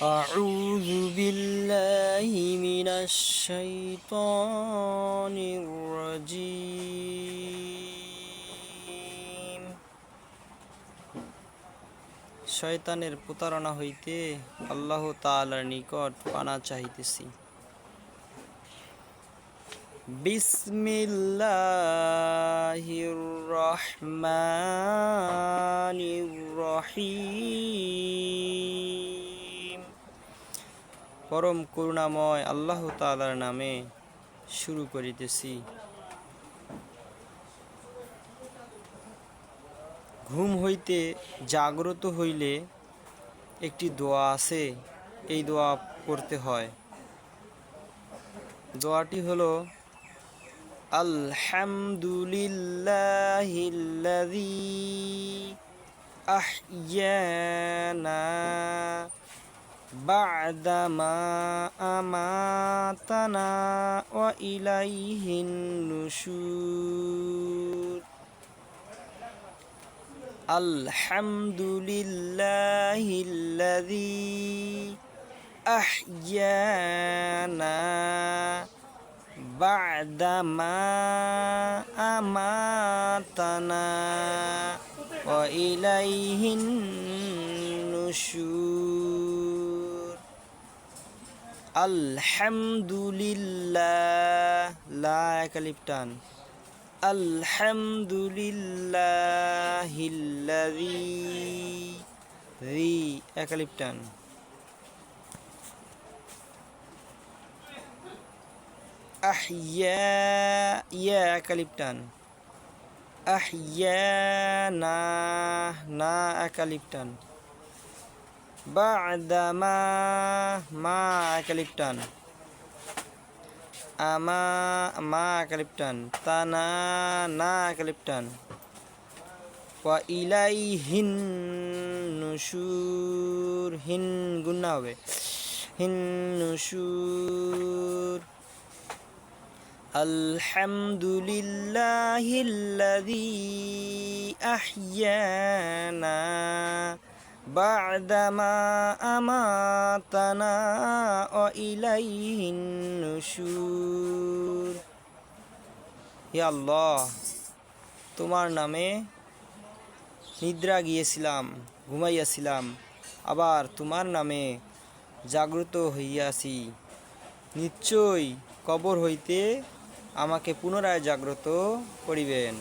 أعوذ بالله من الشيطان الرجيم শয়তানের প্রতারণা হইতে আল্লাহ তাআলার নিকট পানা চাহিতেছি বিসমিল্লাহির রহমানির রহিম পরম করুণাময় আল্লাহ তালার নামে শুরু করিতেছি। ঘুম হইতে জাগ্রত হইলে একটি দোয়া আছে, এই দোয়া পড়তে হয়। দোয়াটি হলো আলহামদুলিল্লাহিল্লাযী আহইয়ানা বা'দামা আমাতানা ওয়া ইলাইহিন নুশুর। আলহামদুলিল্লাহিল্লাযী আহইয়ানা বা'দামা আমাতানা ওয়া ইলাইহিন নুশুর। আলহামদুলিল্লাহ। লা একালিপটান আলহামদুলিল্লাহিল্লাযী রি একালিপটান আহইয়া ইয়া একালিপটান আহইয়ানা না একালিপটান বা'দামা মা একালিপটান আমা মা একালিপটান তানা না একালিপটান ওয়া ইলাইহিন নুশুর হিন গুন্না হবে হিন নুশুর الحمد لله الذي أحيانا بعدما أماتنا وإليه النشور يا الله তোমার নামে নিদ্রা গিয়েছিলাম ঘুমাইয়াছিলাম আবার তোমার নামে জাগ্রত হইয়াছি নিশ্চয়ই কবর হইতে আমাকে পুনরায় জাগ্রত করিবেন